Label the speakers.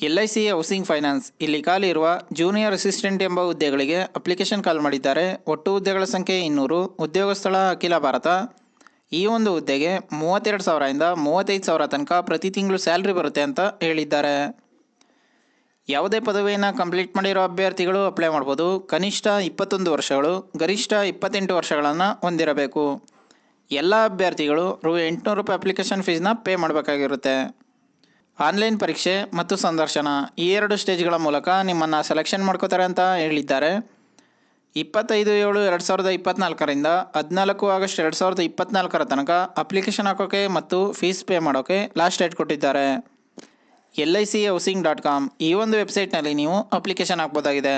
Speaker 1: L I C housing finance, ಇಲ್ಲಿ ಖಾಲಿ ಇರುವ ಜೂನಿಯರ್ ಅಸಿಸ್ಟೆಂಟ್ ಎಂಬ ಹುದ್ದೆಗಳಿಗೆ ಅಪ್ಲಿಕೇಶನ್ ಕಾಲ್ ಮಾಡಿದ್ದಾರೆ. ಒಟ್ಟು ಹುದ್ದೆಗಳ ಸಂಖ್ಯೆ ಇನ್ನೂರು. ಉದ್ಯೋಗ ಸ್ಥಳ ಅಖಿಲ ಭಾರತ. ಈ ಒಂದು ಹುದ್ದೆಗೆ ಮೂವತ್ತೆರಡು ಸಾವಿರದಿಂದ ಮೂವತ್ತೈದು ಸಾವಿರ ತನಕ ಪ್ರತಿ ತಿಂಗಳು ಸ್ಯಾಲ್ರಿ ಬರುತ್ತೆ ಅಂತ ಹೇಳಿದ್ದಾರೆ. ಯಾವುದೇ ಪದವಿಯನ್ನು ಕಂಪ್ಲೀಟ್ ಮಾಡಿರೋ ಅಭ್ಯರ್ಥಿಗಳು ಅಪ್ಲೈ ಮಾಡ್ಬೋದು. ಕನಿಷ್ಠ ಇಪ್ಪತ್ತೊಂದು ವರ್ಷಗಳು, ಗರಿಷ್ಠ ಇಪ್ಪತ್ತೆಂಟು ವರ್ಷಗಳನ್ನು ಹೊಂದಿರಬೇಕು. ಎಲ್ಲ ಅಭ್ಯರ್ಥಿಗಳು ರು ಎಂಟುನೂರು ರೂಪಾಯಿ ಅಪ್ಲಿಕೇಶನ್ ಫೀಸ್ನ ಪೇ ಮಾಡಬೇಕಾಗಿರುತ್ತೆ. ಆನ್ಲೈನ್ ಪರೀಕ್ಷೆ ಮತ್ತು ಸಂದರ್ಶನ ಈ ಎರಡು ಸ್ಟೇಜ್ಗಳ ಮೂಲಕ ನಿಮ್ಮನ್ನು ಸೆಲೆಕ್ಷನ್ ಮಾಡ್ಕೋತಾರೆ ಅಂತ ಹೇಳಿದ್ದಾರೆ. ಇಪ್ಪತ್ತೈದು ಏಳು ಎರಡು ಸಾವಿರದ ಇಪ್ಪತ್ತ್ನಾಲ್ಕರಿಂದ ಹದಿನಾಲ್ಕು ಆಗಸ್ಟ್ ಎರಡು ಸಾವಿರದ ಇಪ್ಪತ್ತ್ನಾಲ್ಕರ ತನಕ ಅಪ್ಲಿಕೇಶನ್ ಹಾಕೋಕೆ ಮತ್ತು ಫೀಸ್ ಪೇ ಮಾಡೋಕೆ ಲಾಸ್ಟ್ ಡೇಟ್ ಕೊಟ್ಟಿದ್ದಾರೆ. L I C housing dot com ಈ ಒಂದು ವೆಬ್ಸೈಟ್ನಲ್ಲಿ ನೀವು ಅಪ್ಲಿಕೇಶನ್ ಹಾಕ್ಬೋದಾಗಿದೆ.